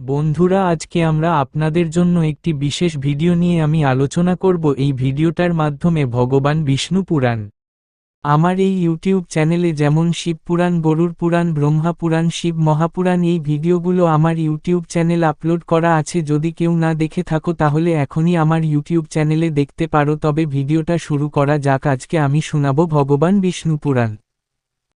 বন্ধুরা, আজকে আমরা আপনাদের জন্য একটি বিশেষ ভিডিও নিয়ে আমি আলোচনা করব। এই ভিডিওটার মাধ্যমে ভগবান বিষ্ণু পুরাণ। আমার এই ইউটিউব চ্যানেলে যেমন শিব পুরাণ গরুর পুরাণ, ব্রহ্মা পুরাণ, শিব মহাপুরাণ, এই ভিডিওগুলো আমার ইউটিউব চ্যানেল আপলোড করা আছে। যদি কেউ না দেখে থাকো, তাহলে এখনই আমার ইউটিউব চ্যানেলে দেখতে পারো। তবে ভিডিওটা শুরু করা যাক। আজকে আমি শোনাব ভগবান বিষ্ণু পুরাণ।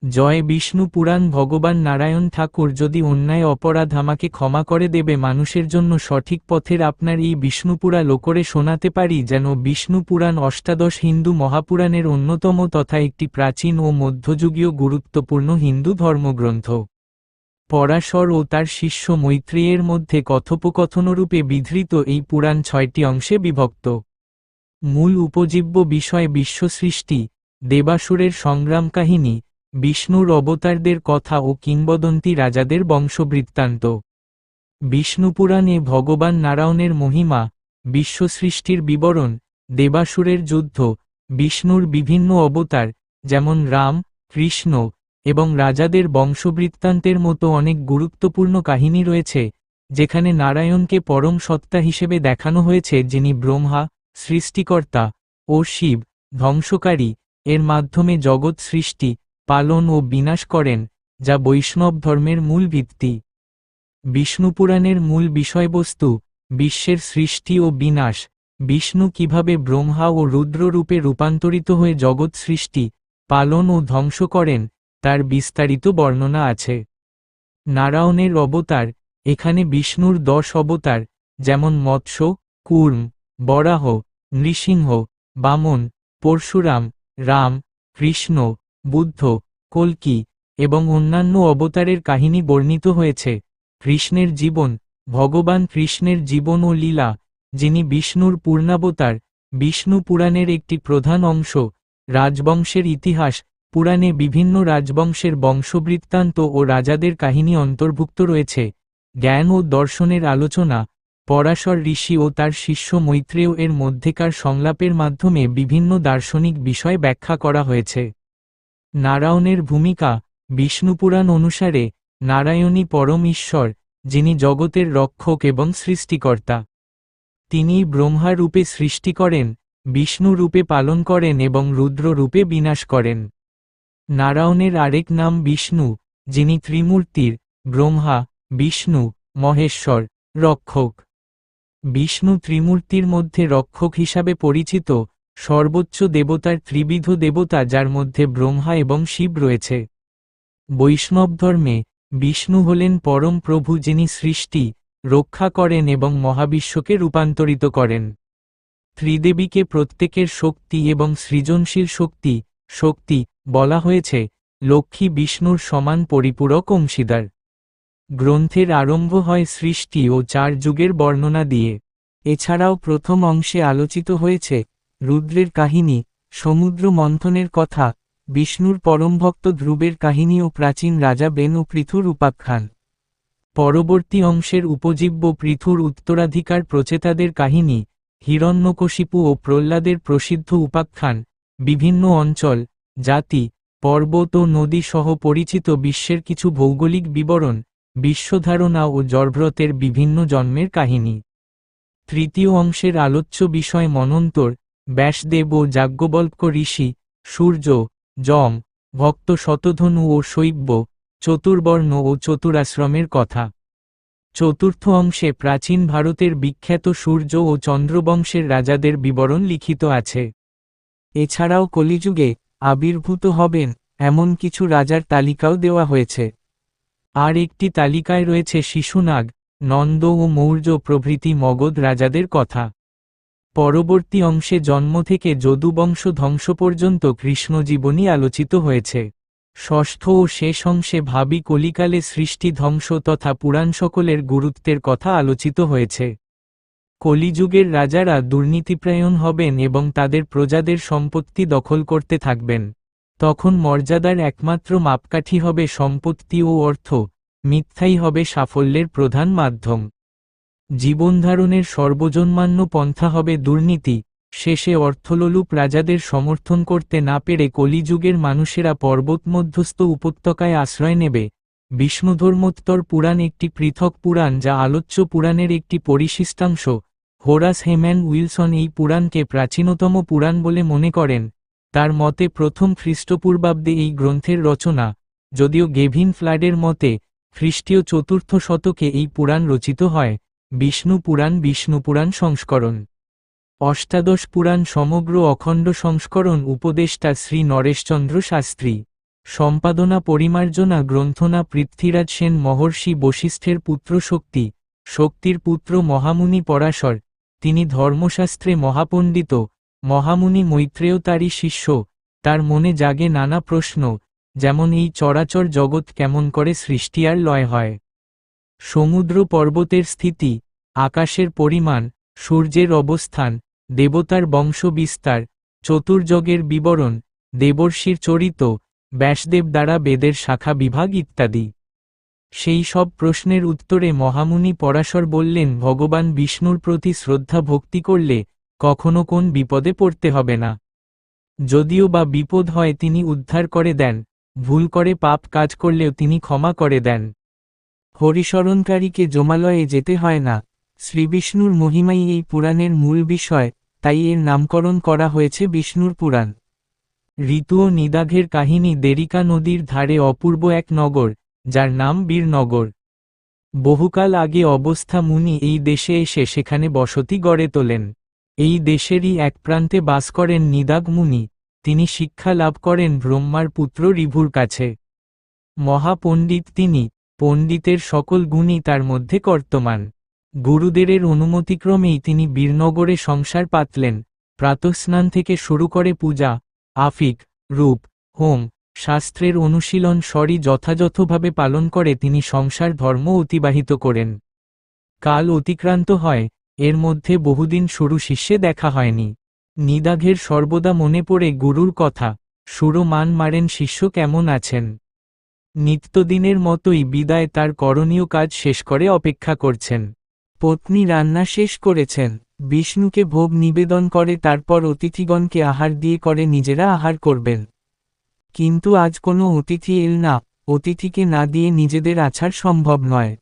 জয় বিষ্ণু পুরাণ, ভগবান নারায়ণ ঠাকুর যদি অন্যায় অপরাধ আমাকে ক্ষমা করে দেবে, মানুষের জন্য সঠিক পথের আপনার এই বিষ্ণুপুরা লোকরে শোনাতে পারি যেন বিষ্ণু পুরাণ অষ্টাদশ হিন্দু মহাপুরাণের অন্যতম তথা একটি প্রাচীন ও মধ্যযুগীয় গুরুত্বপূর্ণ হিন্দু ধর্মগ্রন্থ। পরাশর ও তার শিষ্য মৈত্রেয়ের মধ্যে কথোপকথনরূপে বিধৃত এই পুরাণ ছয়টি অংশে বিভক্ত। মূল উপজীব্য বিষয় বিশ্বসৃষ্টি, দেবাসুরের সংগ্রাম কাহিনী বিষ্ণুর অবতারদের কথা ও কিংবদন্তি রাজাদের বংশবৃত্তান্ত। বিষ্ণুপুরাণে ভগবান নারায়ণের মহিমা, বিশ্বসৃষ্টির বিবরণ, দেবাসুরের যুদ্ধ, বিষ্ণুর বিভিন্ন অবতার, যেমন রাম, কৃষ্ণ এবং রাজাদের বংশবৃত্তান্তের মতো অনেক গুরুত্বপূর্ণ কাহিনী রয়েছে, যেখানে নারায়ণকে পরম সত্তা হিসেবে দেখানো হয়েছে যিনি ব্রহ্মা, সৃষ্টিকর্তা ও শিব, ধ্বংসকারী। এর মাধ্যমে জগৎ সৃষ্টি পালন ও বিনাশ করেন, যা বৈষ্ণব ধর্মের মূল ভিত্তি। বিষ্ণুপুরাণের মূল বিষয়বস্তু, বিশ্বের সৃষ্টি ও বিনাশ। বিষ্ণু কীভাবে ব্রহ্মা ও রুদ্ররূপে রূপান্তরিত হয়ে জগৎ সৃষ্টি, পালন ও ধ্বংস করেন, তার বিস্তারিত বর্ণনা আছে। নারায়ণের অবতার, এখানে বিষ্ণুর দশ অবতার, যেমন মৎস্য, কূর্ম, বরাহ, নৃসিংহ, বামন, পরশুরাম, রাম, কৃষ্ণ বুদ্ধ, কল্কি এবং অন্যান্য অবতারের কাহিনী বর্ণিত হয়েছে। কৃষ্ণের জীবন, ভগবান কৃষ্ণের জীবন ও লীলা, যিনি বিষ্ণুর পূর্ণাবতার, বিষ্ণু পুরাণের একটি প্রধান অংশ, রাজবংশের ইতিহাস, পুরাণে বিভিন্ন রাজবংশের বংশবৃত্তান্ত ও রাজাদের কাহিনী অন্তর্ভুক্ত রয়েছে। জ্ঞান ও দর্শনের আলোচনা, পরাশর ঋষি ও তার শিষ্য মৈত্রেয় এর মধ্যেকার সংলাপের মাধ্যমে বিভিন্ন দার্শনিক বিষয় ব্যাখ্যা করা হয়েছে। নারায়ণের ভূমিকা বিষ্ণুপুরাণ অনুসারে নারায়ণী পরম ঈশ্বর, যিনি জগতের রক্ষক এবং সৃষ্টিকর্তা। তিনি ব্রহ্মা রূপে সৃষ্টি করেন বিষ্ণু রূপে পালন করেন এবং রুদ্র রূপে বিনাশ করেন। নারায়ণের আরেক নাম বিষ্ণু, যিনি ত্রিমূর্তির, ব্রহ্মা, বিষ্ণু, মহেশ্বর, রক্ষক। বিষ্ণু ত্রিমূর্তির মধ্যে রক্ষক হিসাবে পরিচিত সর্বোচ্চ দেবতার ত্রিবিধ দেবতা যার মধ্যে ব্রহ্মা এবং শিব রয়েছে। বৈষ্ণব ধর্মে, বিষ্ণু হলেন পরম প্রভু যিনি সৃষ্টি, রক্ষা করেন এবং মহাবিশ্বকে রূপান্তরিত করেন। ত্রিদেবীকে প্রত্যেকের শক্তি এবং সৃজনশীল শক্তি শক্তি বলা হয়েছে, লক্ষ্মী বিষ্ণুর সমান পরিপূরক অংশীদার। গ্রন্থের আরম্ভ হয় সৃষ্টি ও চার যুগের বর্ণনা দিয়ে। এছাড়াও প্রথম অংশে আলোচিত হয়েছে রুদ্রের কাহিনী, সমুদ্র মন্থনের কথা, বিষ্ণুর পরমভক্ত ধ্রুবের কাহিনী ও প্রাচীন রাজা বেন ও পৃথুর উপাখ্যান। পরবর্তী অংশের উপজীব্য পৃথুর উত্তরাধিকার প্রচেতাদের কাহিনী, হিরণ্যকশিপু ও প্রহ্লাদের প্রসিদ্ধ উপাখ্যান, বিভিন্ন অঞ্চল, জাতি, পর্বত ও নদী সহ পরিচিত বিশ্বের কিছু ভৌগোলিক বিবরণ, বিশ্বধারণা ও জর্ভ্রতের বিভিন্ন জন্মের কাহিনী। তৃতীয় অংশের আলোচ্য বিষয় মনন্তর ব্যাসদেব ও যাজ্ঞবল্ক ঋষি, সূর্য, যম, ভক্ত শতধনু ও শৈব্য, চতুর্বর্ণ ও চতুরাশ্রমের কথা। চতুর্থ অংশে প্রাচীন ভারতের বিখ্যাত সূর্য ও চন্দ্রবংশের রাজাদের বিবরণ লিখিত আছে। এছাড়াও কলিযুগে আবির্ভূত হবেন এমন কিছু রাজার তালিকাও দেওয়া হয়েছে। আর একটি তালিকায় রয়েছে শিশুনাগ, নন্দ ও মৌর্য প্রভৃতি মগধ রাজাদের কথা। পরবর্তী অংশে জন্ম থেকে যদুবংশ ধ্বংস পর্যন্ত কৃষ্ণজীবনী আলোচিত হয়েছে। ষষ্ঠ ও শেষ অংশে ভাবি কলিকালে সৃষ্টি ধ্বংস তথা পুরাণ সকলের গুরুত্বের কথা আলোচিত হয়েছে। কলিযুগের রাজারা দুর্নীতিপ্রায়ণ হবেন এবং তাদের প্রজাদের সম্পত্তি দখল করতে থাকবেন। তখন মর্যাদার একমাত্র মাপকাঠি হবে সম্পত্তি ও অর্থ, মিথ্যাই হবে সাফল্যের প্রধান মাধ্যম। জীবনধারণের সর্বজনমান্য পন্থা হবে দুর্নীতি, শেষে অর্থলোলুপ রাজাদের সমর্থন করতে না পেরে কলিযুগের মানুষেরা পর্বতমধ্যস্থ উপত্যকায় আশ্রয় নেবে। বিষ্ণুধর্মোত্তর পুরাণ একটি পৃথক পুরাণ যা আলোচ্য পুরাণের একটি পরিশিষ্টাংশ। হোরাস হেম্যান উইলসন এই পুরাণকে প্রাচীনতম পুরাণ বলে মনে করেন। তার মতে প্রথম খ্রিস্টপূর্বাব্দে এই গ্রন্থের রচনা, যদিও গেভিন ফ্ল্যাডের মতে, খ্রিস্টীয় চতুর্থ শতকে এই পুরাণ রচিত হয়। বিষ্ণু পুরাণ বিষ্ণু পুরাণ সংস্করণ। অষ্টাদশ পুরাণ সমগ্র অখণ্ড সংস্করণ উপদেষ্টা শ্রী নরেশচন্দ্র শাস্ত্রী। সম্পাদনা পরিমার্জনা গ্রন্থনা পৃথ্বীরাজ সেন মহর্ষি বশিষ্ঠের পুত্র শক্তি, শক্তির পুত্র মহামুনি পরাশর, তিনি ধর্মশাস্ত্রে মহাপণ্ডিত, মহামুনি মৈত্রেয় তারই শিষ্য, তার মনে জাগে নানা প্রশ্ন, যেমন এই চরাচর জগৎ কেমন করে সৃষ্টি আর লয় হয়। সমুদ্র পর্বতের স্থিতি, আকাশের পরিমাণ, সূর্যের অবস্থান, দেবতার বংশ বিস্তার চতুর্যগের বিবরণ, দেবর্ষির চরিত, ব্যাসদেব দ্বারা বেদের শাখা বিভাগ ইত্যাদি। সেই সব প্রশ্নের উত্তরে মহামুনি পরাশর বললেন, ভগবান বিষ্ণুর প্রতি শ্রদ্ধা ভক্তি করলে কখনো কোন বিপদে পড়তে হবে না। যদিও বা বিপদ হয় তিনি উদ্ধার করে দেন, ভুল করে পাপ কাজ করলেও তিনি ক্ষমা করে দেন। হরিশরণকারীকে জমালয়ে যেতে হয় না। শ্রীবিষ্ণুর মহিমাই এই পুরাণের মূল বিষয়, তাই এর নামকরণ করা হয়েছে বিষ্ণুর পুরাণ। ঋতু ও নিদাঘের কাহিনী দেরিকা নদীর ধারে অপূর্ব এক নগর, যার নাম বীরনগর। বহুকাল আগে অবস্থা মুনি এই দেশে এসে সেখানে বসতি গড়ে তোলেন। এই দেশেরই এক প্রান্তে বাস করেন নিদাগ মুনি, তিনি শিক্ষা লাভ করেন ব্রহ্মার পুত্র রিভুর কাছে। মহাপণ্ডিত তিনি পণ্ডিতের সকল গুণই তার মধ্যে কর্তমান। গুরুদেরের অনুমতিক্রমেই তিনি বীরনগরে সংসার পাতলেন, প্রাতঃস্নান থেকে শুরু করে পূজা, আফিক, রূপ, হোম, শাস্ত্রের অনুশীলন স্বরই যথাযথভাবে পালন করে তিনি সংসার ধর্ম অতিবাহিত করেন। কাল অতিক্রান্ত হয়, এর মধ্যে বহুদিন শুরু শিষ্যে দেখা হয়নি। নিদাঘের সর্বদা মনে পড়ে গুরুর কথা, সুরো মান মারেন শিষ্য কেমন আছেন? নিত্যদিনের মতোই বিদায় তার করণীয় কাজ শেষ করে অপেক্ষা করছেন। পত্নী রান্না শেষ করেছেন। বিষ্ণুকে ভোগ নিবেদন করে তারপর অতিথিগণকে আহার দিয়ে করে নিজেরা আহার করবেন। কিন্তু আজ কোনো অতিথি এল না, অতিথিকে না দিয়ে নিজেদের আছার সম্ভব নয়।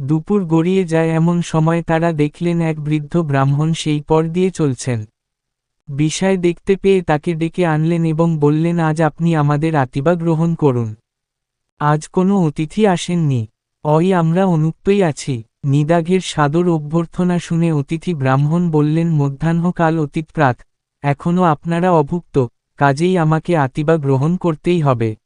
দুপুর গড়িয়ে যায় এমন সময় তারা দেখলেন এক বৃদ্ধ ব্রাহ্মণ সেই পর দিয়ে চলছেন। বিষয় দেখতে পেয়ে তাকে ডেকে আনলেন এবং বললেন, আজ আপনি আমাদের আতিবা গ্রহণ করুন। আজ কোনো অতিথি আসেননি। অই আমরা অনুক্তই আছি। নিদাঘের সাদর অভ্যর্থনা শুনে অতিথি ব্রাহ্মণ বললেন, মধ্যাহ্নকাল অতীতপ্রাক এখনও আপনারা অভুক্ত। কাজেই আমাকে আতিবা গ্রহণ করতেই হবে।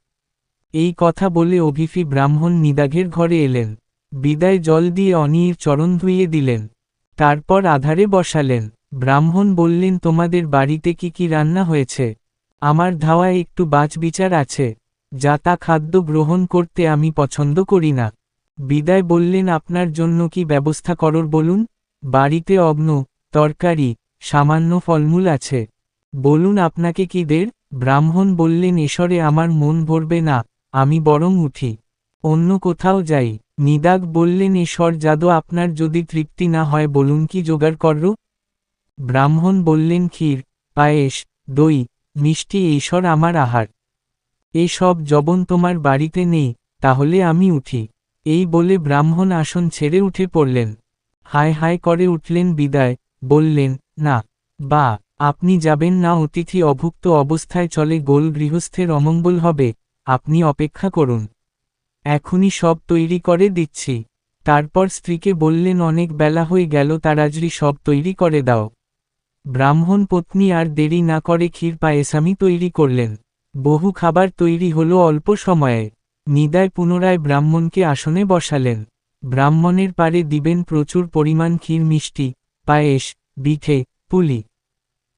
এই কথা বলে অভিফি ব্রাহ্মণ নিদাঘের ঘরে এলেন। বিদায় জল দিয়ে অনির চরণ ধুইয়ে দিলেন। তারপর আধারে বসালেন। ব্রাহ্মণ বললেন, তোমাদের বাড়িতে কি কি রান্না হয়েছে? আমার ধাওয়ায় একটু বাচ বিচার আছে। তা খাদ্য গ্রহণ করতে আমি পছন্দ করি না। বিদায় বললেন, আপনার জন্য কি ব্যবস্থা করর বলুন? বাড়িতে অগ্ন, তরকারি, সামান্য ফলমূল আছে। বলুন, আপনাকে কি দের? ব্রাহ্মণ বললেন, এসরে আমার মন ভরবে না, আমি বরং উঠি। অন্য কোথাও যাই। নিদাগ বললেন, এসর জাদু আপনার যদি তৃপ্তি না হয়, বলুন কি জোগাড় করো ব্রাহ্মণ বললেন, ক্ষীর, পায়েস, দই, মিষ্টি এইসর আমার আহার। এ সব জবন তোমার বাড়িতে নেই, তাহলে আমি উঠি। এই বলে ব্রাহ্মণ আসন ছেড়ে উঠে পড়লেন। হায় হায় করে উঠলেন বিদায়, বললেন, না, বা, আপনি যাবেন না, অতিথি অভুক্ত অবস্থায় চলে গোল গৃহস্থের অমঙ্গল হবে, আপনি অপেক্ষা করুন। এখনই সব তৈরি করে দিচ্ছি। তারপর স্ত্রীকে বললেন, অনেক বেলা হয়ে গেল তারাজরি সব তৈরি করে দাও। ব্রাহ্মণ পত্নী আর দেরি না করে ক্ষীর পায়েসামি তৈরি করলেন। বহু খাবার তৈরি হলো অল্প সময়ে। নিদায় পুনরায় ব্রাহ্মণকে আসনে বসালেন। ব্রাহ্মণের পারে দিবেন প্রচুর পরিমাণ ক্ষীর, মিষ্টি, পায়েস, বিঠে, পুলি।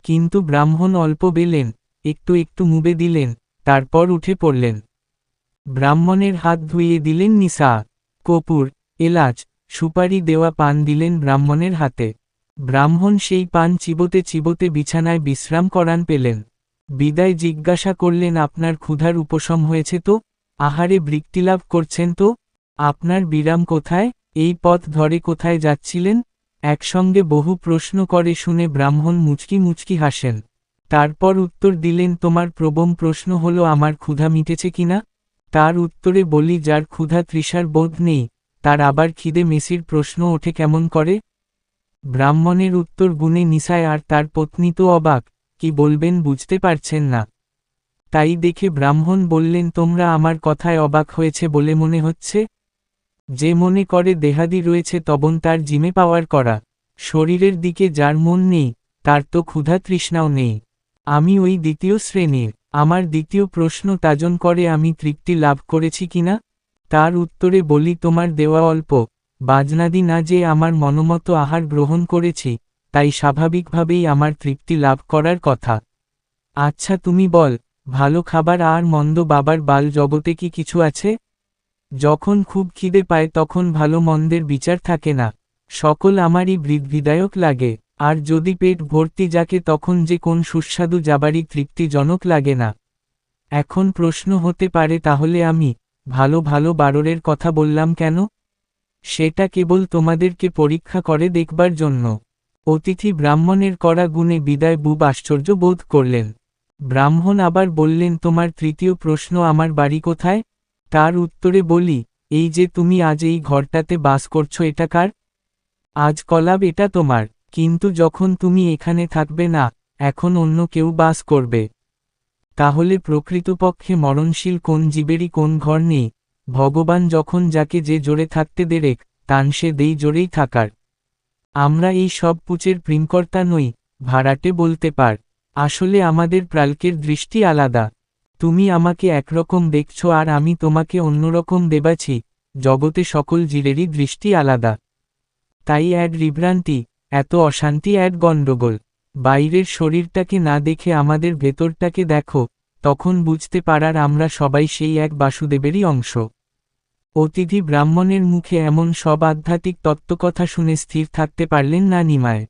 কিন্তু ব্রাহ্মণ অল্প বেলেন, একটু একটু মুবে দিলেন, তারপর উঠে পড়লেন। ব্রাহ্মণের হাত ধুইয়ে দিলেন নিসা, কপুর, এলাচ, সুপারি দেওয়া পান দিলেন ব্রাহ্মণের হাতে। ব্রাহ্মণ সেই পান চিবোতে চিবোতে বিছানায় বিশ্রাম করান পেলেন। বিদায় জিজ্ঞাসা করলেন, আপনার ক্ষুধার উপশম হয়েছে তো? আহারে বৃক্তিলাভ করছেন তো? আপনার বিরাম কোথায়? এই পথ ধরে কোথায় যাচ্ছিলেন? একসঙ্গে বহু প্রশ্ন করে শুনে ব্রাহ্মণ মুচকি মুচকি হাসেন। তারপর উত্তর দিলেন, তোমার প্রবম প্রশ্ন হলো, আমার ক্ষুধা মিটেছে কিনা তার উত্তরে বলি, যার ক্ষুধা তৃষার বোধ নেই, তার আবার খিদে মেসির প্রশ্ন ওঠে কেমন করে? ব্রাহ্মণের উত্তর গুণে নিশায় আর তার পত্নী তো অবাক। কি বলবেন বুঝতে পারছেন না। তাই দেখে ব্রাহ্মণ বললেন, তোমরা আমার কথায় অবাক হয়েছে বলে মনে হচ্ছে? যে মনে করে দেহাদি রয়েছে তবন তার জিমে পাওয়ার করা। শরীরের দিকে যার মন নেই, তার তো ক্ষুধা তৃষ্ণাও নেই। আমি ওই দ্বিতীয় শ্রেণির। আমার দ্বিতীয় প্রশ্ন তাজন করে, আমি তৃপ্তি লাভ করেছি কিনা তার উত্তরে বলি, তোমার দেওয়া অল্প। বাজনাদি না যে আমার মনোমত আহার গ্রহণ করেছি। তাই স্বাভাবিকভাবেই আমার তৃপ্তি লাভ করার কথা। আচ্ছা তুমি বল, ভালো খাবার আর মন্দ বাবার বাল জগতে কি কিছু আছে? যখন খুব খিদে পায় তখন ভালো মন্দের বিচার থাকে না। সকল আমারই বৃদ্ধিদায়ক লাগে। আর যদি পেট ভর্তি যাকে তখন যে কোন সুস্বাদু যাবারই তৃপ্তিজনক লাগে না। এখন প্রশ্ন হতে পারে, তাহলে আমি ভালো ভালো বাররের কথা বললাম কেন? সেটা কেবল তোমাদেরকে পরীক্ষা করে দেখবার জন্য। অতিথি ব্রাহ্মণের করা গুণে বিদায় বুব আশ্চর্য বোধ করলেন। ব্রাহ্মণ আবার বললেন, তোমার তৃতীয় প্রশ্ন আমার বাড়ি কোথায়? তার উত্তরে বলি, এই যে তুমি আজ এই ঘরটাতে বাস করছ, এটা কার? আজ কলাব, এটা তোমার। কিন্তু যখন তুমি এখানে থাকবে না, এখন অন্য কেউ বাস করবে। তাহলে প্রকৃতপক্ষে মরণশীল কোন জীবেরই কোন ঘর নেই। ভগবান যখন যাকে যে জোরে থাকতে দেরেক, তান সে দেই জোরেই থাকার। আমরা এই সব পুচের প্রিমকর্তা নই, ভাড়াটে বলতে পার। আসলে আমাদের প্রালকের দৃষ্টি আলাদা। তুমি আমাকে একরকম দেখছ আর আমি তোমাকে অন্যরকম দেবাছি। জগতে সকল জীরেরই দৃষ্টি আলাদা। তাই এক বিভ্রান্তি, এত অশান্তি এক গণ্ডগোল। বাইরের শরীরটাকে না দেখে আমাদের ভেতরটাকে দেখো, তখন বুঝতে পারার আমরা সবাই সেই এক বাসুদেবেরই অংশ। অতিথি ব্রাহ্মণের মুখে এমন সব আধ্যাত্মিক তত্ত্বকথা শুনে স্থির থাকতে পারলেন না নিমায়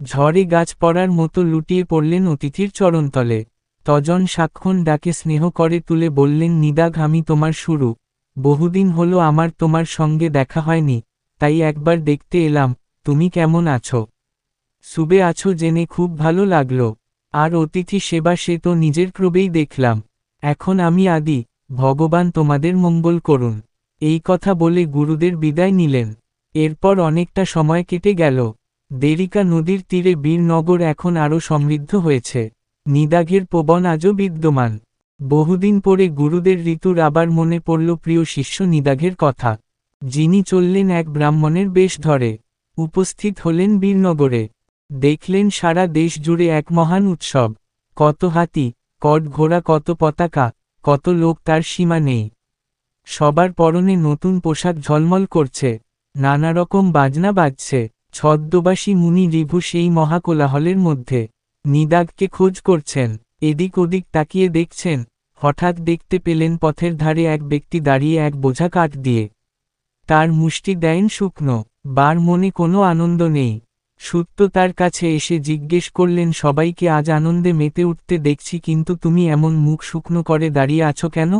ঝড়ে গাছ পড়ার মতো লুটিয়ে পড়লেন অতিথির চরণতলে। তজন সাক্ষণ ডাকে স্নেহ করে তুলে বললেন, নিদাঘ, আমি তোমার শুরু। বহুদিন হলো আমার তোমার সঙ্গে দেখা হয়নি, তাই একবার দেখতে এলাম, তুমি কেমন আছো? সুবে আছো জেনে খুব ভালো লাগল। আর অতিথি সেবা সে তো নিজের ক্রবেই দেখলাম। এখন আমি আদি, ভগবান তোমাদের মঙ্গল করুন। এই কথা বলে গুরুদের বিদায় নিলেন। এরপর অনেকটা সময় কেটে গেল। দেরিকা নদীর তীরে বীরনগর এখন আরও সমৃদ্ধ হয়েছে। নিদাঘের পবন আজও বিদ্যমান। বহুদিন পরে গুরুদের ঋতুর আবার মনে পড়ল প্রিয় শিষ্য নিদাঘের কথা। যিনি চললেন এক ব্রাহ্মণের বেশ ধরে। উপস্থিত হলেন বীরনগরে দেখলেন সারা দেশ জুড়ে এক মহান উৎসব। কত হাতি, কট ঘোড়া, কত পতাকা, কত লোক তার সীমা নেই। সবার পরনে নতুন পোশাক ঝলমল করছে নানা রকম বাজনা বাজছে ছদ্মবাসী মুনি রিভু সেই মহাকোলাহলের মধ্যে, নিদাগকে খোঁজ করছেন, এদিক ওদিক তাকিয়ে দেখছেন, হঠাৎ দেখতে পেলেন পথের ধারে এক ব্যক্তি দাঁড়িয়ে এক বোঝা কাঠ দিয়ে। তার মুষ্টি দেন শুকনো, বার মনে কোনো আনন্দ নেই। সুত্ত তার কাছে এসে জিজ্ঞেস করলেন, সবাইকে আজ আনন্দে মেতে উঠতে দেখছি, কিন্তু তুমি এমন মুখ শুকনো করে দাঁড়িয়ে আছো কেন?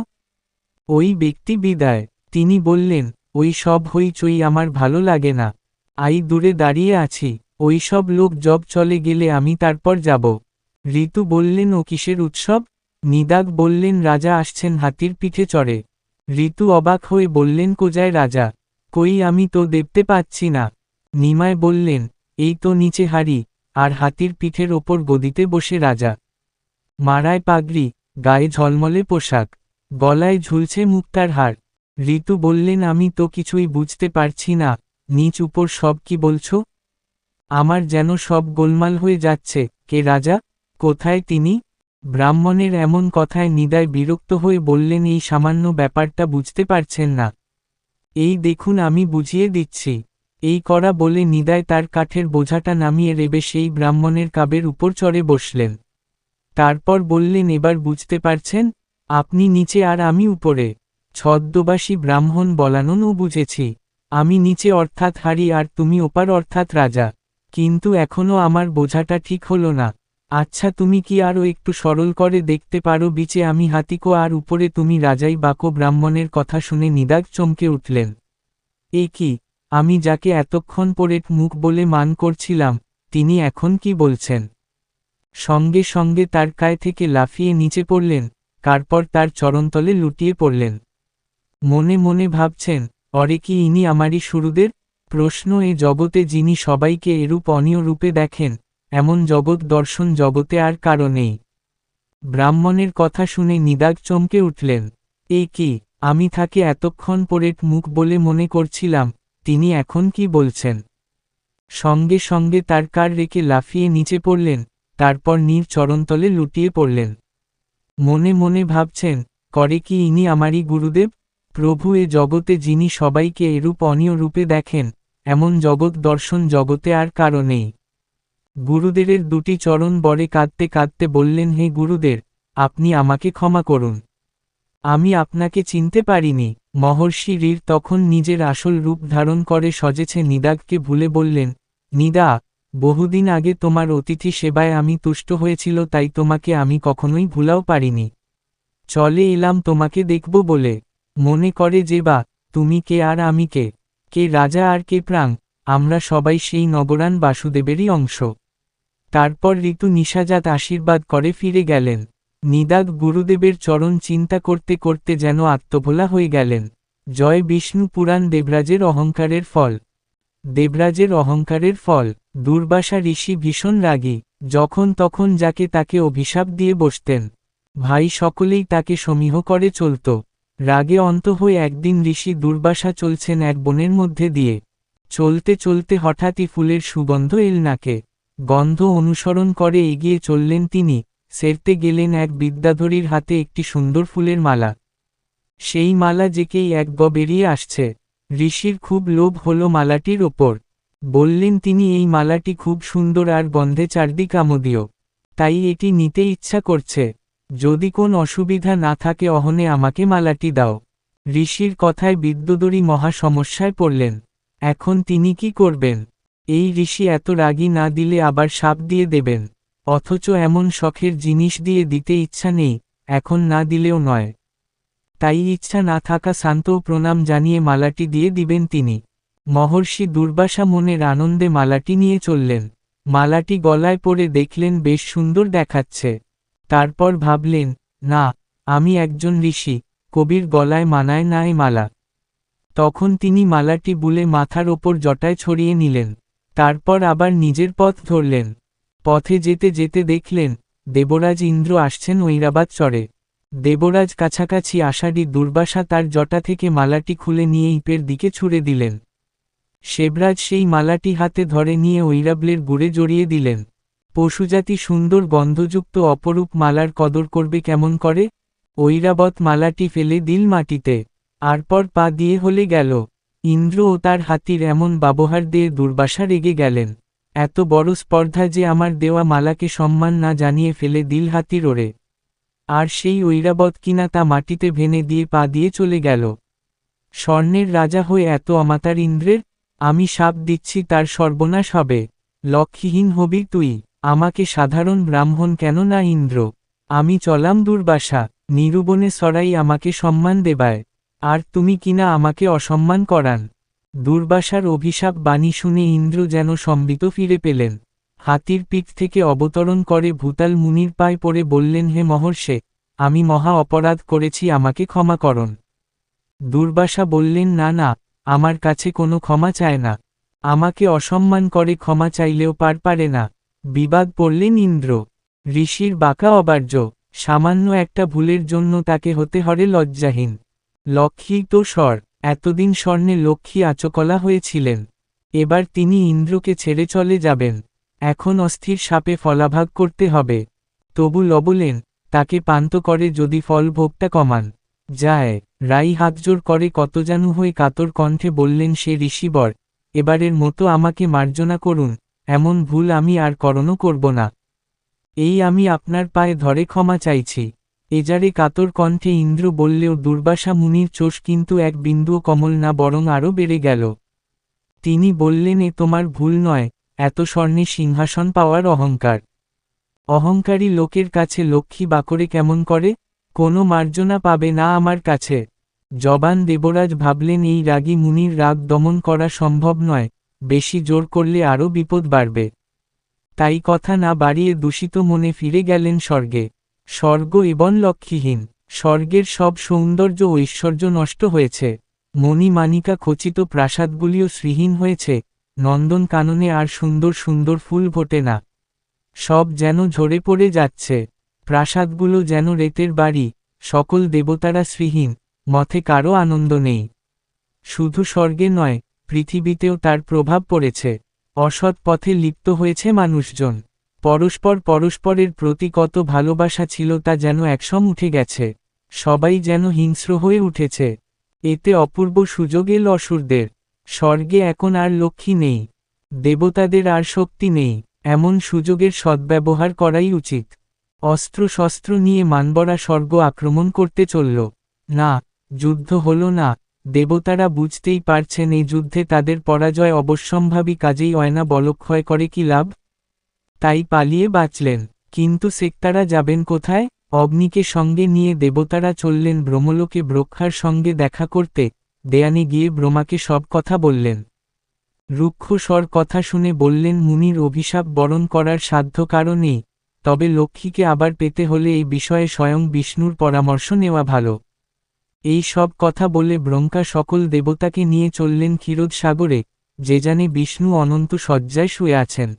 ওই ব্যক্তি বিদায়। তিনি বললেন, ওই সব হইচই আমার ভালো লাগে না। আই দূরে দাঁড়িয়ে আছি। ওই সব লোক জব চলে গেলে আমি তারপর যাব। ঋতু বললেন, ও কিসের উৎসব? নিদাগ বললেন, রাজা আসছেন হাতির পিঠে চড়ে। ঋতু অবাক হয়ে বললেন, কোজায় রাজা? কই আমি তো দেখতে পাচ্ছি না। নিমায় বললেন, এই তো নিচে হাড়ি, আর হাতির পিঠের ওপর গদিতে বসে রাজা। মারায় পাগড়ি, গায়ে ঝলমলে পোশাক। গলায় ঝুলছে মুক্তার হার। ঋতু বললেন, আমি তো কিছুই বুঝতে পারছি না। নিচ উপর সব কি বলছ? আমার যেন সব গোলমাল হয়ে যাচ্ছে। কে রাজা? কোথায় তিনি? ব্রাহ্মণের এমন কথায় নিদায় বিরক্ত হয়ে বললেন, এই সামান্য ব্যাপারটা বুঝতে পারছেন না। এই দেখুন, আমি বুঝিয়ে দিচ্ছি। এই করা বলে নিদায় তার কাঠের বোঝাটা নামিয়ে রেবে সেই ব্রাহ্মণের কাবের উপর চড়ে বসলেন। তারপর বললেন, এবার বুঝতে পারছেন? আপনি নিচে আর আমি উপরে। ছদ্মবাসী ব্রাহ্মণ বলানোনও বুঝেছি। আমি নিচে অর্থাৎ হারি আর তুমি ওপার অর্থাৎ রাজা। কিন্তু এখনও আমার বোঝাটা ঠিক হলো না। আচ্ছা তুমি কি আরও একটু সরল করে দেখতে পারো বিচে আমি হাতিকো আর উপরে তুমি রাজাই বাকো ব্রাহ্মণের কথা শুনে নিদাগ চমকে উঠলেন। এ কি? আমি যাকে এতক্ষণ পরে মুখ বলে মান করছিলাম, তিনি এখন কি বলছেন? সঙ্গে সঙ্গে তার কায় থেকে লাফিয়ে নিচে পড়লেন। তারপর তার চরণতলে লুটিয়ে পড়লেন। মনে মনে ভাবছেন, অরে কি ইনি আমারই শুরুদের? প্রশ্ন, এ জগতে যিনি সবাইকে এরূপ অনীয় রূপে দেখেন, এমন জগৎ দর্শন জগতে আর কারও নেই। ব্রাহ্মণের কথা শুনে নিদাগ চমকে উঠলেন, এ কি, আমি তাকে এতক্ষণ পরেট মুখ বলে মনে করছিলাম, তিনি এখন কি বলছেন? সঙ্গে সঙ্গে তার কার রেখে লাফিয়ে নিচে পড়লেন, তারপর নীর চরণতলে লুটিয়ে পড়লেন। মনে মনে ভাবছেন, করে কি ইনি আমারই গুরুদেব? প্রভু এ জগতে যিনি সবাইকে এরূপ অনীয় রূপে দেখেন, এমন জগৎ দর্শন জগতে আর কারও নেই। গুরুদেবের দুটি চরণ বরে কাঁদতে কাঁদতে বললেন, হে গুরুদের আপনি আমাকে ক্ষমা করুন। আমি আপনাকে চিনতে পারিনি। মহর্ষি রীর তখন নিজের আসল রূপ ধারণ করে সজেছে নিদাগকে ভুলে বললেন, নিদা বহুদিন আগে তোমার অতিথি সেবায় আমি তুষ্ট হয়েছিল, তাই তোমাকে আমি কখনোই ভুলাও পারিনি। চলে এলাম তোমাকে দেখব বলে। মনে করে যে বা, তুমি কে আর আমি কে? কে রাজা আর কে প্রাং আমরা সবাই সেই নগরান বাসুদেবেরই অংশ। তারপর ঋতু নিশাজাত আশীর্বাদ করে ফিরে গেলেন। নিদাগ গুরুদেবের চরণ চিন্তা করতে করতে যেন আত্মভোলা হয়ে গেলেন। জয় বিষ্ণু পুরাণ দেবরাজের অহংকারের ফল। দেবরাজের অহংকারের ফল। দুর্বাসা ঋষি ভীষণ রাগী, যখন তখন যাকে তাকে অভিশাপ দিয়ে বসতেন। ভাই সকলেই তাকে সমীহ করে চলত। রাগে অন্ত হয়ে একদিন ঋষি দুর্বাসা চলছেন এক বনের মধ্যে দিয়ে। চলতে চলতে হঠাৎই ফুলের সুগন্ধ এল নাকে। গন্ধ অনুসরণ করে এগিয়ে চললেন তিনি। সেরতে গেলেন এক বিদ্যাধরীর হাতে একটি সুন্দর ফুলের মালা। সেই মালা যেকেই এক গ বেরিয়ে আসছে। ঋষির খুব লোভ হল মালাটির ওপর। বললেন, তিনি এই মালাটি খুব সুন্দর আর গন্ধে চারদিক আমোদীয়। তাই এটি নিতে ইচ্ছা করছে। যদি কোন অসুবিধা না থাকে, অহনে আমাকে মালাটি দাও। ঋষির কথায় বিদ্যুদরী মহা সমস্যায় পড়লেন। এখন তিনি কি করবেন? এই ঋষি এত রাগী না দিলে আবার সাপ দিয়ে দেবেন। অথচ এমন শখের জিনিস দিয়ে দিতে ইচ্ছা নেই, এখন না দিলেও নয়। তাই ইচ্ছা না থাকা শান্ত প্রণাম জানিয়ে মালাটি দিয়ে দিবেন তিনি। মহর্ষি দুর্বাসা মনের আনন্দে মালাটি নিয়ে চললেন। মালাটি গলায় পরে দেখলেন বেশ সুন্দর দেখাচ্ছে। তারপর ভাবলেন, না, আমি একজন ঋষি, কবির গলায় মানায় নাই মালা। তখন তিনি মালাটি বুলে মাথার ওপর জটায় ছড়িয়ে নিলেন। তারপর আবার নিজের পথ ধরলেন। পথে যেতে যেতে দেখলেন, দেবরাজ ইন্দ্র আসছেন ঐরাবাদ চরে। দেবরাজ কাছাকাছি আষাঢ়ি দুর্বাসা তার জটা থেকে মালাটি খুলে নিয়ে ইপের দিকে ছুড়ে দিলেন। সেবরাজ সেই মালাটি হাতে ধরে নিয়ে ঐরাবলের গুড়ে জড়িয়ে দিলেন। পশুজাতি সুন্দর গন্ধযুক্ত অপরূপ মালার কদর করবে কেমন করে? ঐরাবত মালাটি ফেলে দিল মাটিতে। আরপর পা দিয়ে হলে গেল। ইন্দ্র ও তার হাতির এমন ব্যবহার দিয়ে দুর্বাসা রেগে গেলেন। এত বড় স্পর্ধা যে আমার দেওয়া মালাকে সম্মান না জানিয়ে ফেলে দিল হাতির ওরে। আর সেই ঐরাবত কিনা তা মাটিতে ভেনে দিয়ে পা দিয়ে চলে গেল। স্বর্ণের রাজা হয়ে এত অমাতার ইন্দ্রের, আমি সাপ দিচ্ছি তার সর্বনাশ হবে। লক্ষ্মীহীন হবি তুই, আমাকে সাধারণ ব্রাহ্মণ কেন না ইন্দ্র? আমি চলাম দুর্বাসা, নিরুবনে সরাই আমাকে সম্মান দেবায়। আর তুমি কিনা আমাকে অসম্মান করান? দুর্বাসার অভিশাপ বাণী শুনে ইন্দ্র যেন সম্বিত ফিরে পেলেন। হাতির পিঠ থেকে অবতরণ করে ভূতাল মুনির পায়ে পড়ে বললেন, হে মহর্ষে, আমি মহা অপরাধ করেছি, আমাকে ক্ষমা করন। দুর্বাসা বললেন, না না, আমার কাছে কোনো ক্ষমা চায় না। আমাকে অসম্মান করে ক্ষমা চাইলেও পার পারে না। বিবাদ পড়লেন ইন্দ্র। ঋষির বাঁকা অবার্য, সামান্য একটা ভুলের জন্য তাকে হতে হরে লজ্জাহীন। লক্ষ্মী তো স্বর, এতদিন স্বর্ণে লক্ষ্মী আচকলা হয়েছিলেন। এবার তিনি ইন্দ্রকে ছেড়ে চলে যাবেন। এখন অস্থির সাপে ফলাভাগ করতে হবে। তবু লবলেন, তাকে পান্ত করে যদি ফল ভোগটা কমান। যায়, রাই হাতজোর করে কত জানু হয়ে কাতর কণ্ঠে বললেন, সে ঋষিবর, এবারের মতো আমাকে মার্জনা করুন, এমন ভুল আমি আর করণও করব না। এই আমি আপনার পায়ে ধরে ক্ষমা চাইছি। এজারে কাতর কণ্ঠে ইন্দ্র বললেও দুর্বাসা মুনির চোষ কিন্তু এক বিন্দুও কমল না, বরং আরও বেড়ে গেল। তিনি বললেন, এ তোমার ভুল নয় এত স্বর্ণে সিংহাসন পাওয়ার অহংকার। অহংকারী লোকের কাছে লক্ষ্মী বাকরে কেমন করে? কোনো মার্জনা পাবে না আমার কাছে। জবান দেবরাজ ভাবলেন, এই রাগী মুনির রাগ দমন করা সম্ভব নয়। বেশি জোর করলে আরও বিপদ বাড়বে তাই কথা না বাড়িয়ে দূষিত মনে ফিরে গেলেন স্বর্গে। স্বর্গ এবং লক্ষ্মীহীন। স্বর্গের সব সৌন্দর্য ঐশ্বর্য নষ্ট হয়েছে। মণিমানিকা খচিত প্রাসাদগুলিও শ্রীহীন হয়েছে। নন্দন কাননে আর সুন্দর সুন্দর ফুল ফোটে না। সব যেন ঝরে পড়ে যাচ্ছে। প্রাসাদগুলো যেন রেতের বাড়ি। সকল দেবতারা শ্রীহীন মথে কারও আনন্দ নেই। শুধু স্বর্গে নয়, পৃথিবীতেও তার প্রভাব পড়েছে। অসৎ পথে লিপ্ত হয়েছে মানুষজন। পরস্পর পরস্পরের প্রতি কত ভালোবাসা ছিল তা যেন একসম উঠে গেছে। সবাই যেন হিংস্র হয়ে উঠেছে। এতে অপূর্ব সুযোগ এল অসুরদের। স্বর্গে এখন আর লক্ষ্মী নেই, দেবতাদের আর শক্তি নেই, এমন সুযোগের সদ্ব্যবহার করাই উচিত। অস্ত্র শস্ত্র নিয়ে মানবরা স্বর্গ আক্রমণ করতে চলল। না, যুদ্ধ হল না, দেবতারা বুঝতেই পারছেন এই যুদ্ধে তাদের পরাজয় অবশ্যম্ভাবী কাজেই অয়না বলক্ষয় করে কি লাভ? তাই পালিয়ে বাঁচলেন, কিন্তু সেক্তারা যাবেন কোথায়? অগ্নিকে সঙ্গে নিয়ে দেবতারা চললেন ব্রহ্মলোকে ব্রক্ষার সঙ্গে দেখা করতে। দেয়ানে গিয়ে ব্রহ্মাকে সব কথা বললেন। রুক্ষ স্বর কথা শুনে বললেন, মুনির অভিশাপ বরণ করার সাধ্য কারণেই তবে লক্ষ্মীকে আবার পেতে হলে এই বিষয়ে স্বয়ং বিষ্ণুর পরামর্শ নেওয়া ভালো এই সব কথা বলে ব্রঙ্কা সকল দেবতাকে নিয়ে চললেন ক্ষীরোদ সাগরে, যে জানে বিষ্ণু অনন্ত শয্যায় শুয়ে আছেন।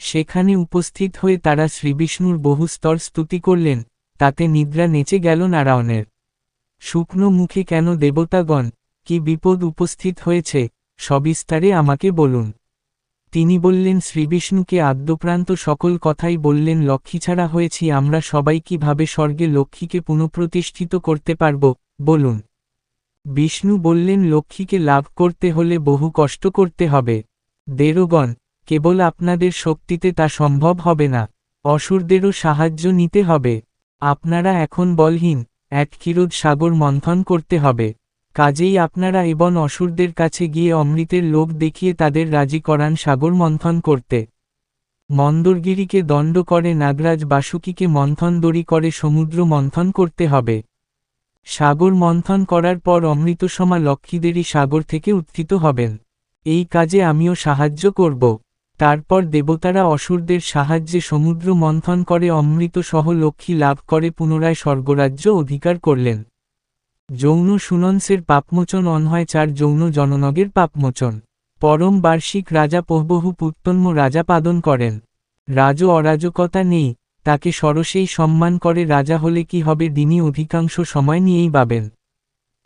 সেখানে উপস্থিত হয়ে তারা শ্রীবিষ্ণুর বহু স্তর স্তুতি করলেন, তাতে নিদ্রা নেচে গেল নারায়ণের। শুকনো মুখে কেন দেবতাগণ কি বিপদ উপস্থিত হয়েছে সবিস্তারে আমাকে বলুন। তিনি বললেন, শ্রীবিষ্ণুকে আদ্যপ্রান্ত সকল কথাই বললেন, লক্ষ্মী ছাড়া হয়েছি আমরা সবাই, কীভাবে স্বর্গে লক্ষ্মীকে পুনঃপ্রতিষ্ঠিত করতে পারব, বলুন। বিষ্ণু বললেন, লক্ষ্মীকে লাভ করতে হলে বহু কষ্ট করতে হবে। দেরোগণ, কেবল আপনাদের শক্তিতে তা সম্ভব হবে না, অসুরদেরও সাহায্য নিতে হবে। আপনারা এখন বলহীন, এক ক্ষীরোদ সাগর মন্থন করতে হবে। কাজেই আপনারা এবং অসুরদের কাছে গিয়ে অমৃতের লোক দেখিয়ে তাদের রাজি করান সাগর মন্থন করতে। মন্দরগিরিকে দণ্ড করে নাগরাজ বাসুকিকে মন্থন দড়ি করে সমুদ্র মন্থন করতে হবে। সাগর মন্থন করার পর অমৃতসমা লক্ষ্মীদেরই সাগর থেকে উত্থিত হবেন। এই কাজে আমিও সাহায্য করব। তারপর দেবতারা অসুরদের সাহায্যে সমুদ্র মন্থন করে অমৃত সহ লক্ষ্মী লাভ করে পুনরায় স্বর্গরাজ্য অধিকার করলেন। যৌন সুনন্সের পাপমোচন অনহয় চার যৌন জননগের পাপমোচন। পরম বার্ষিক রাজা পহবহু পুত্তন্ম রাজা পাদন করেন। রাজ অরাজকতা নেই, তাকে সরসেই সম্মান করে রাজা হলে কি হবে দিনই অধিকাংশ সময় নিয়েই পাবেন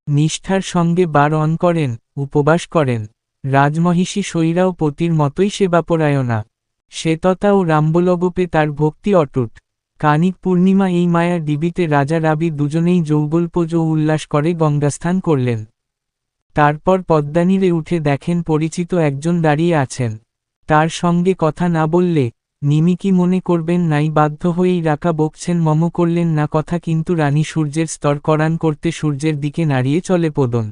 নিষ্ঠার সঙ্গে বার অন করেন, উপবাস করেন। রাজমহিষী সৈরাও পতির মতোই সেবাপরায়ণা। শ্বেততা ও রাম্বলগোপে তার ভক্তি অটুট। কানিক পূর্ণিমা এই মায়া ডিবিতে রাজা রাবি দুজনেই যৌগল্পজ উল্লাস করে গঙ্গাস্থান করলেন। তারপর পদ্মানীরে উঠে দেখেন পরিচিত একজন দাঁড়িয়ে আছেন। তার সঙ্গে কথা না বললে, নিমি কি মনে করবেন নাই বাধ্য হয়েই রাকা বকছেন মম করলেন না কথা কিন্তু রানী সূর্যের স্তর করান করতে সূর্যের দিকে নাড়িয়ে চলে পদন।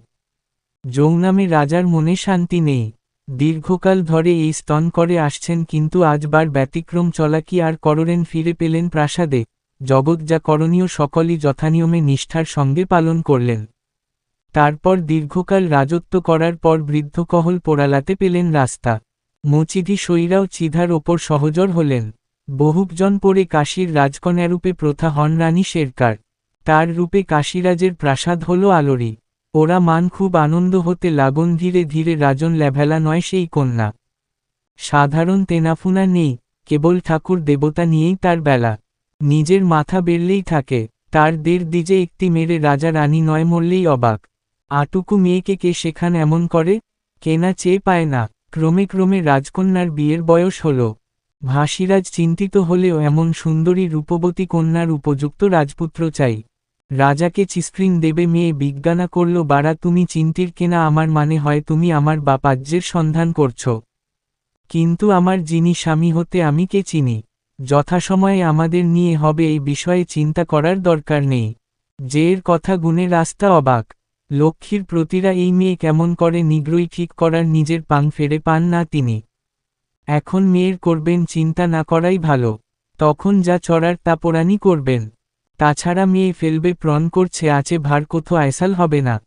যৌনামে রাজার মনে শান্তি নেই। দীর্ঘকাল ধরে এই স্তন করে আসছেন কিন্তু আজবার ব্যতিক্রম চলা কি আর কররেন ফিরে পেলেন প্রাসাদে। জগৎ যা করণীয় সকলই যথানিয়মে নিষ্ঠার সঙ্গে পালন করলেন। তারপর দীর্ঘকাল রাজত্ব করার পর বৃদ্ধকহল পোড়ালাতে পেলেন রাস্তা। মচিধি সৈরাও চিধার ওপর সহজর হলেন। বহুকজন পরে কাশীর রাজকন্যারূপে প্রথা হন রানী শেরকার। তার রূপে কাশীরাজের প্রাসাদ হল আলোরি। ওরা মান খুব আনন্দ হতে লাগন, ধীরে ধীরে রাজন লেভেলা নয়, সেই কন্যা। সাধারণ তেনাফুনা নেই, কেবল ঠাকুর দেবতা নিয়েই তার বেলা। নিজের মাথা বেরলেই থাকে, তার দেড় দিজে একটি মেরে রাজা রানী নয় মরলেই অবাক। আটুকু মেয়েকে কে সেখান এমন করে? কেনা চেয়ে পায় না, ক্রমে ক্রমে রাজকন্যার বিয়ের বয়স হল। ভাসিরাজ চিন্তিত হলেও এমন সুন্দরী রূপবতী কন্যার উপযুক্ত রাজপুত্র চাই। রাজাকে চিস্ক্রিন দেবে মেয়ে বিজ্ঞানা করল, বাড়া, তুমি চিন্তির কেনা আমার মানে হয় তুমি আমার বাপাজ্যের সন্ধান করছ। কিন্তু আমার যিনি স্বামী হতে আমি কে চিনি? যথাসময়ে আমাদের নিয়ে হবে এই বিষয়ে চিন্তা করার দরকার নেই। এর কথা গুণে রাস্তা অবাক। লক্ষ্মীর প্রতিরা এই মেয়ে কেমন করে নিগ্রই ঠিক করার নিজের পাং ফেরে পান না তিনি। এখন মেয়ের করবেন চিন্তা না করাই ভালো। তখন যা চড়ার তা পোড়ানি করবেন। তাছাড়া মেয়ে ফেলবে, প্রণ করছে, আছে, ভার কোথো আয়সাল হবে না।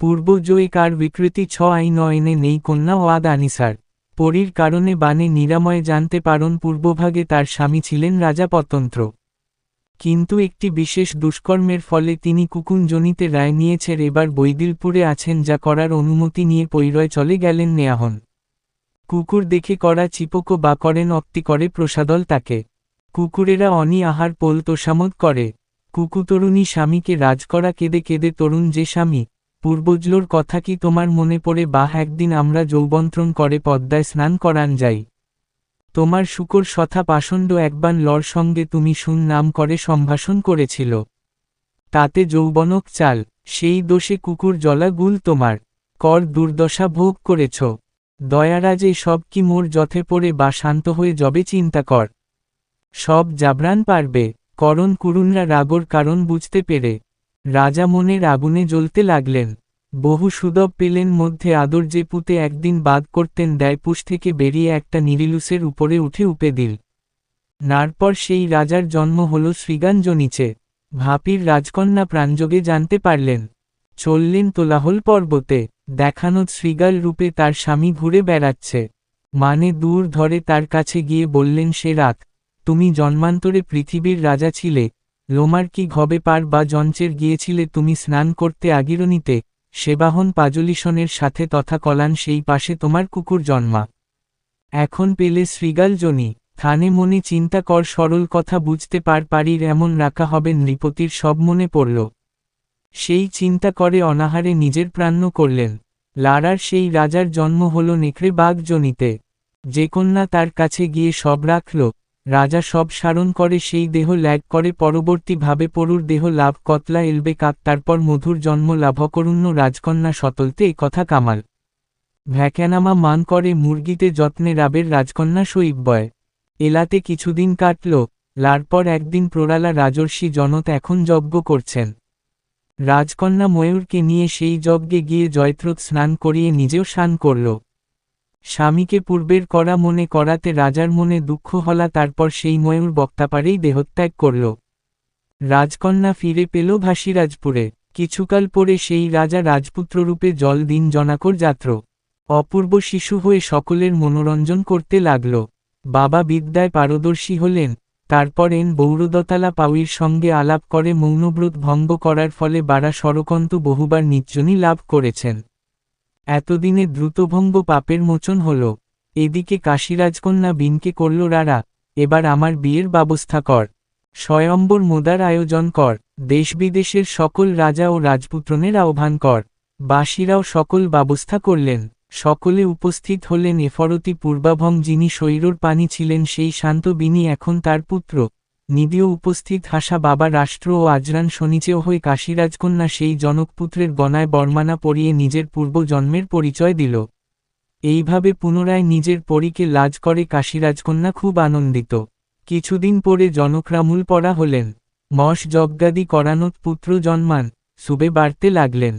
পূর্ব কার বিকৃতি ছ আই নয়নে নেই কন্যা ওয়াদ আনিসার। পরীর কারণে বানে নিরাময় জানতে পারন পূর্বভাগে তার স্বামী ছিলেন রাজা পতন্ত্র। কিন্তু একটি বিশেষ দুষ্কর্মের ফলে তিনি কুকুঞ্জনিতে রায় নিয়েছেন এবার বৈদিলপুরে আছেন যা করার অনুমতি নিয়ে পৈরয় চলে গেলেন নেয়াহন। কুকুর দেখে করা চিপকো বা করেন অক্তি করে প্রসাদল তাকে। কুকুরেরা অনি আহার পোল তোষামত করে। কুকুতরুণী স্বামীকে রাজ করা কেঁদে কেঁদে তরুণ যে স্বামী, পূর্বজলোর কথা কি তোমার মনে পড়ে? বা একদিন আমরা যৌবন্ত্রণ করে পদ্মায় স্নান করান যাই। তোমার শুকর সথা পাষণ্ড একবার লর সঙ্গে তুমি শুন নাম করে সম্ভাষণ করেছিল। তাতে যৌবনক চাল, সেই দোষে কুকুর জলা গুল তোমার। কর দুর্দশা ভোগ করেছ। দয়ারাজে সব কি মোর যথে পড়ে? বা শান্ত হয়ে যবে চিন্তা কর। সব জাবরান পারবে। করণ কুরুনরা রাগর কারণ বুঝতে পেরে। রাজা মনের আগুনে জ্বলতে লাগলেন। বহু সুদব পেলেন মধ্যে আদর যে পুঁতে একদিন বাদ করতেন দেয়পুষ থেকে বেরিয়ে একটা নিরিলুসের উপরে উঠে উপে দিল। নারপর সেই রাজার জন্ম হল শ্রীগাঞ্জনিচে। ভাপির রাজকন্যা প্রাণযোগে জানতে পারলেন। চললেন তোলাহল পর্বতে, দেখানো শ্রীগাল রূপে তার স্বামী ঘুরে বেড়াচ্ছে। মানে দূর ধরে তার কাছে গিয়ে বললেন, সে রাত তুমি জন্মান্তরে পৃথিবীর রাজা ছিলে, লোমার কি ঘবে পার বা জঞ্চের গিয়েছিলে, তুমি স্নান করতে আগিরণীতে, সেবাহন পাজলিশনের সাথে তথা কলান সেই পাশে তোমার কুকুর জন্মা। এখন পেলে শ্রীগাল জনি, থানে মনে চিন্তা কর, সরল কথা বুঝতে পার, পারির এমন রাখা হবে নৃপতির সব মনে পড়ল। সেই চিন্তা করে অনাহারে নিজের প্রাণ্য করলেন। লারার সেই রাজার জন্ম হল নেকড়ে বাঘ জনিতে। যে কন্যা তার কাছে গিয়ে সব রাখল রাজা সব সারণ করে সেই দেহ ল্যাগ করে পরবর্তীভাবে পরুর দেহ লাভ কতলা এলবে কাক তারপর মধুর জন্ম লাভকরুণ্য রাজকন্যা সতলতে এ কথা কামাল। ভ্যাক্যানামা মান করে মুরগিতে যত্নে রাবের রাজকন্যা শৈব্বয় এলাতে কিছুদিন কাটল, লারপর একদিন প্ররালা রাজর্ষি জনত এখন যজ্ঞ করছেন। রাজকন্যা ময়ূরকে নিয়ে সেই যজ্ঞে গিয়ে জয়ত্রোত স্নান করিয়ে নিজেও স্নান করল। স্বামীকে পূর্বের করা মনে করাতে রাজার মনে দুঃখ হলা তারপর সেই ময়ূর বক্তাপারেই দেহত্যাগ করল। রাজকন্যা ফিরে পেল ভাসিরাজপুরে। কিছুকাল পরে সেই রাজা রাজপুত্ররূপে জল দিন জনাকর যাত্র। অপূর্ব শিশু হয়ে সকলের মনোরঞ্জন করতে লাগল। বাবা বিদ্যায় পারদর্শী হলেন। তারপর এন বৌরদতালা পাউইর সঙ্গে আলাপ করে মৌনব্রত ভঙ্গ করার ফলে বাড়া সরকন্তু বহুবার নির্জনী লাভ করেছেন। এতদিনে দ্রুতভঙ্গ পাপের মোচন হল। এদিকে কাশীরাজকন্যা বিনকে করল, রারা, এবার আমার বিয়ের ব্যবস্থা কর। স্বয়ম্বর মোদার আয়োজন কর। দেশবিদেশের সকল রাজা ও রাজপুত্রনের আহ্বান কর। বাসীরাও সকল ব্যবস্থা করলেন। সকলে উপস্থিত হলেন। এফরতি পূর্বাভং যিনি শৈরর পানি ছিলেন, সেই শান্ত বিনি এখন তার পুত্র। নিদিও উপস্থিত হাসা বাবা রাষ্ট্র ও আজরান শনিচেও হয়ে কাশীরাজকন্যা সেই জনকপুত্রের গণায় বর্মানা পরিয়ে নিজের পূর্ব জন্মের পরিচয় দিল। এইভাবে পুনরায় নিজের পরীকে লাজ করে কাশীরাজকন্যা খুব আনন্দিত। কিছুদিন পরে জনকরামুল পড়া হলেন। মশ যজ্ঞাদি করানোত পুত্র জন্মান, সুবে বাড়তে লাগলেন।